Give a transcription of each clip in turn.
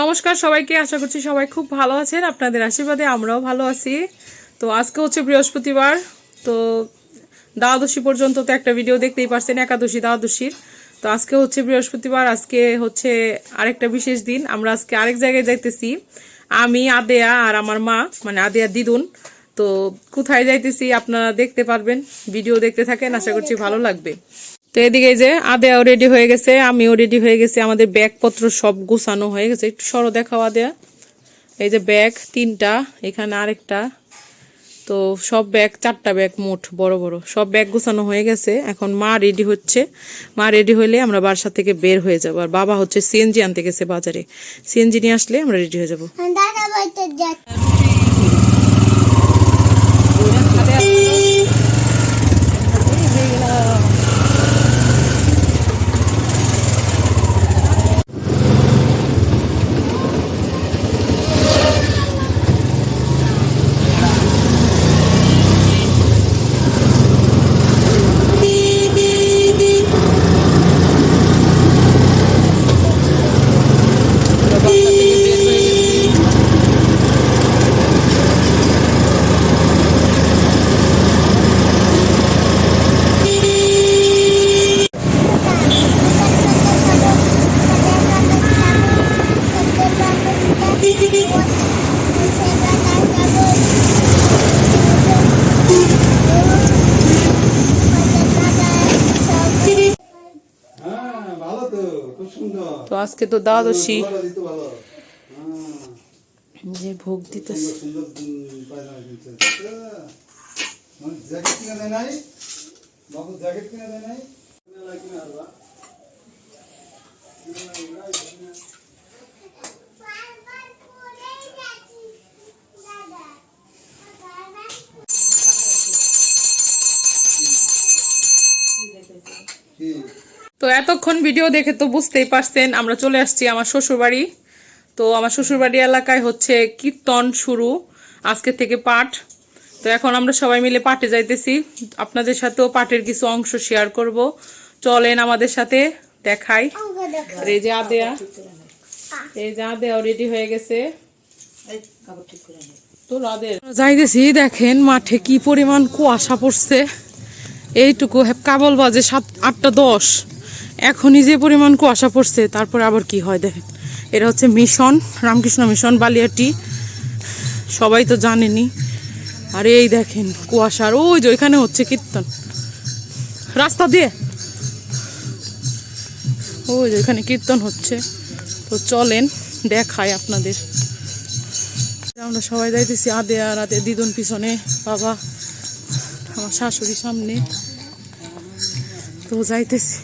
নমস্কার সবাইকে, আশা করছি সবাই খুব ভালো আছেন। আপনাদের আশীর্বাদে আমরাও ভালো আছি। তো আজকে হচ্ছে বৃহস্পতিবার, তো দ্বাদশী পর্যন্ত তো একটা ভিডিও দেখতেই পারছেন, একাদশী দ্বাদশীর। তো আজকে হচ্ছে বৃহস্পতিবার, আজকে হচ্ছে আরেকটা বিশেষ দিন। আমরা আজকে আরেক জায়গায় যাইতেছি। আমি, আদেয়া আর আমার মা মানে আদেয়া দিদুন। তো কোথায় যাইতেছি আপনারা দেখতে পারবেন ভিডিও দেখতে থাকেন, আশা করছি ভালো লাগবে। তো এদিকে এই যে আদেয়াও রেডি হয়ে গেছে আমিও রেডি হয়ে গেছি। আমাদের ব্যাগপত্র সব গুছানো হয়ে গেছে। একটু সরো দেখাও আদেয়া। এই যে ব্যাগ তিনটা এখানে আরেকটা। তো সব ব্যাগ চারটা ব্যাগ মোট বড় বড়। সব ব্যাগ গুছানো হয়ে গেছে। এখন মা রেডি হচ্ছে। মা রেডি হলে আমরা বাসা থেকে বের হয়ে যাব। আর বাবা হচ্ছে সিএনজি আনতে গেছে বাজারে। সিএনজি নিয়ে আসলে আমরা রেডি হয়ে যাব দাদা বলতে যাচ্ছে হ্যাঁ ভালো তো আজকে তো দ্বাদশী। হ্যাঁ। যে ভোগ দিতে জ্যাকেট কিনে দেয় নাই বাবু জ্যাকেট কিনে দেয় নাই কিনে লাই কিনে আনবা। কিনে লাই, লাই, কিনে। কি? তো এতক্ষণ ভিডিও দেখে তো বুঝতেই পারছেন আমরা চলে আসছি আমার শ্বশুরবাড়ি। তো আমার শ্বশুরবাড়ি এলাকায় হচ্ছে কীর্তন শুরু আজকে থেকে পাঠ। তো এখন আমরা সবাই মিলে পাঠে যাইতেছি। আপনাদের সাথেও পাঠের কিছু অংশ শেয়ার করব। চলেন আমাদের সাথে দেখাই। এই যে আদেয়া। এই যে আদেয়াও রেডি হয়ে গেছে। যাইতেছি দেখেন মাঠে কি পরিমাণ কুয়াশা পড়ছে। এইটুকু হ্যাঁ, কাবল বাজে সাত আটটা দশ। এখনই যে পরিমাণ কুয়াশা পড়ছে, তারপরে আবার কি হয় দেখেন। এটা হচ্ছে মিশন, রামকৃষ্ণ মিশন, বালিয়াটি। সবাই তো জানেনি। আর এই দেখেন কুয়াশার, ওই যে ওইখানে হচ্ছে কীর্তন। রাস্তা দিয়ে। ওই যে ওইখানে কীর্তন হচ্ছে। তো চলেন দেখায় আপনাদের। আমরা সবাই যাইতেছি আদে আর আদে দিদন পিছনে, বাবা, আমার শাশুড়ি সামনে। তো যাইতেছি।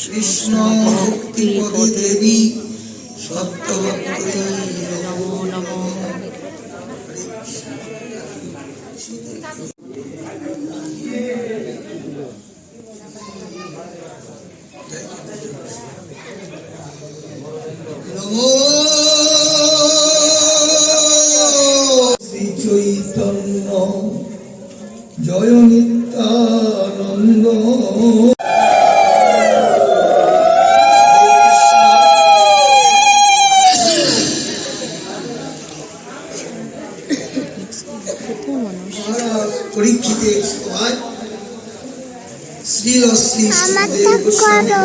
কৃষ্ণ ভক্তি পদে দেবী সত্যভক্তি নমো নমো। শ্রীল শ্রী সুখদেব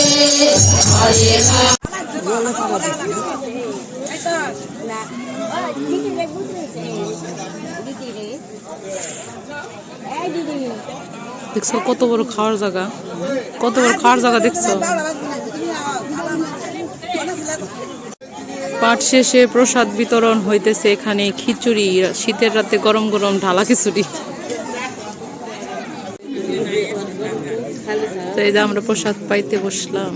দেখছ, কত বড় খাওয়ার জায়গা। কত বড় খাওয়ার জায়গা দেখছ? পাঠ শেষে প্রসাদ বিতরণ হইতেছে এখানে খিচুড়ি, শীতের রাতে গরম গরম ঢালা খিচুড়ি। তো এই যে আমরা প্রসাদ পাইতে বসলাম।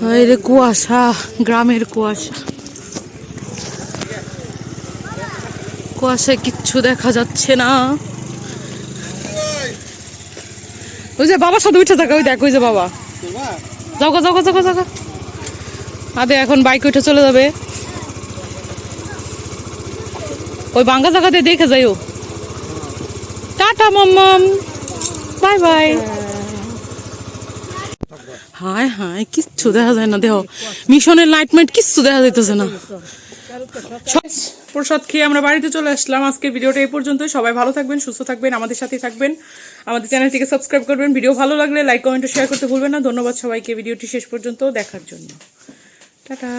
হায়? রে কুয়াশা, গ্রামের কুয়াশা। কুয়াশায় কিচ্ছু দেখা যাচ্ছে না। ওই যে বাবার সাথে উঠে থাকা, ওই দেখ, ওই যে বাবা। যাও যাও যাও যাও আবে, এখন বাইক উঠে চলে যাবে। ওই বাঙ্গা জায়গাতে দেখে যাইও। টাটা মাম্মাম বাই বাই। হায় হায়, কিচ্ছু দেখা যায় না, দেহ। মিশনের লাইট মাইট কিচ্ছু দেখা যাইতেছে না। প্রসাদ খেয়ে আমরা বাড়িতে চলে আসলাম। আজকের ভিডিওটা এই পর্যন্ত সবাই ভালো থাকবেন, সুস্থ থাকবেন, আমাদের সাথে থাকবেন। আমাদের চ্যানেলটিকে সাবস্ক্রাইব করবেন। ভিডিও ভালো লাগলে লাইক কমেন্ট শেয়ার করতে ভুলবেন না। ধন্যবাদ সবাইকে। ভিডিওটি শেষ পর্যন্ত দেখার জন্য। টাটা।